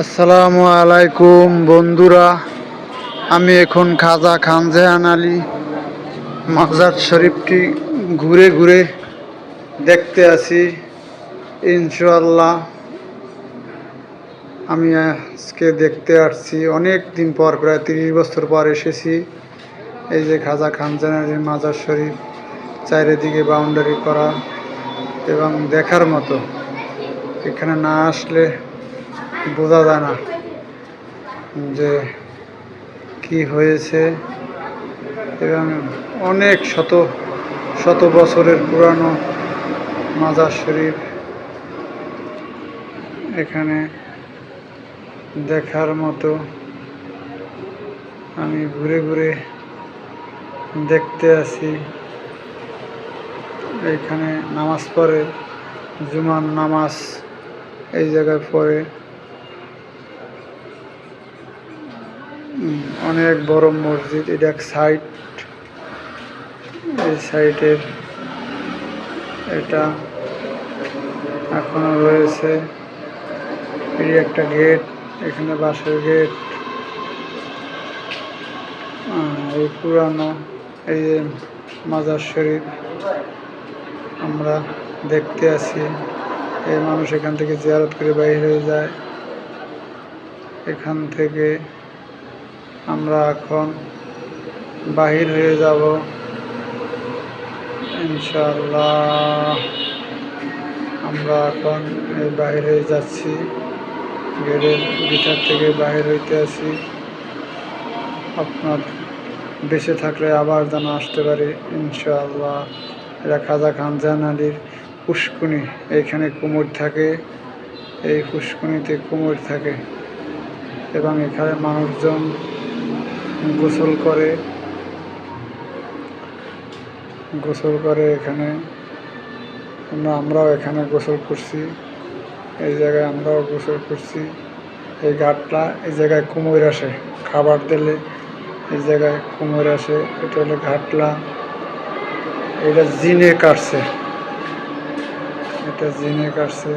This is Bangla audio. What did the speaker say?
আসসালামু আলাইকুম, বন্ধুরা। আমি এখন খাজা খান জেহান আলী মাজার শরীফটি ঘুরে ঘুরে দেখতে আছি ইনশাল্লাহ আমি আজকে দেখতে আসছি, অনেক দিন পর, প্রায় তিরিশ বছর পর এসেছি। এই যে খাজা খান জেহান আলী মাজার শরীফ চারিদিকে বাউন্ডারি করা এবং দেখার মতো। এখানে না আসলে বোঝা যায় না যে কি হয়েছে এবং অনেক শত শত বছরের পুরানো মাজার শরীফ এখানে দেখার মতো আমি ঘুরে ঘুরে দেখতে আসি। এখানে নামাজ পড়ে, জুমার নামাজ এই জায়গায় পড়ে। অনেক বড় মসজিদ, এটা এক সাইড এই সাইডের এটা এখনও রয়েছে। এই একটা গেট এখানে বাঁশের গেট এই পুরানো, এই যে মাজার শরীফ আমরা দেখতে আসি এই মানুষ এখান থেকে জিয়ারত করে বাইরে যায়। এখান থেকে আমরা এখন বাহির হয়ে যাব। ইনশাল্লাহ আমরা এখন বাহির হয়ে যাচ্ছি। গেটের ভিতর থেকে বাহির হইতে আসি আপনার বেঁচে থাকলে আবার যেন আসতে পারি, ইনশাআল্লাহ। এটা খাজা খান জান আলীর পুষ্কুনি এইখানে কুমোর থাকে। এই পুষ্কুনিতে কুমোর থাকে। এবং এখানে মানুষজন গোসল করে। গোসল করে এখানে। আমরাও এখানে গোসল করছি। এই জায়গায় আমরাও গোসল করছি। এই ঘাটটা এই জায়গায় কুমোর আসে, খাবার দিলে এই জায়গায় কুমোর আসে। এটা হলো ঘাটলা। এটা জিনে কাটছে। এটা জিনে কাটছে।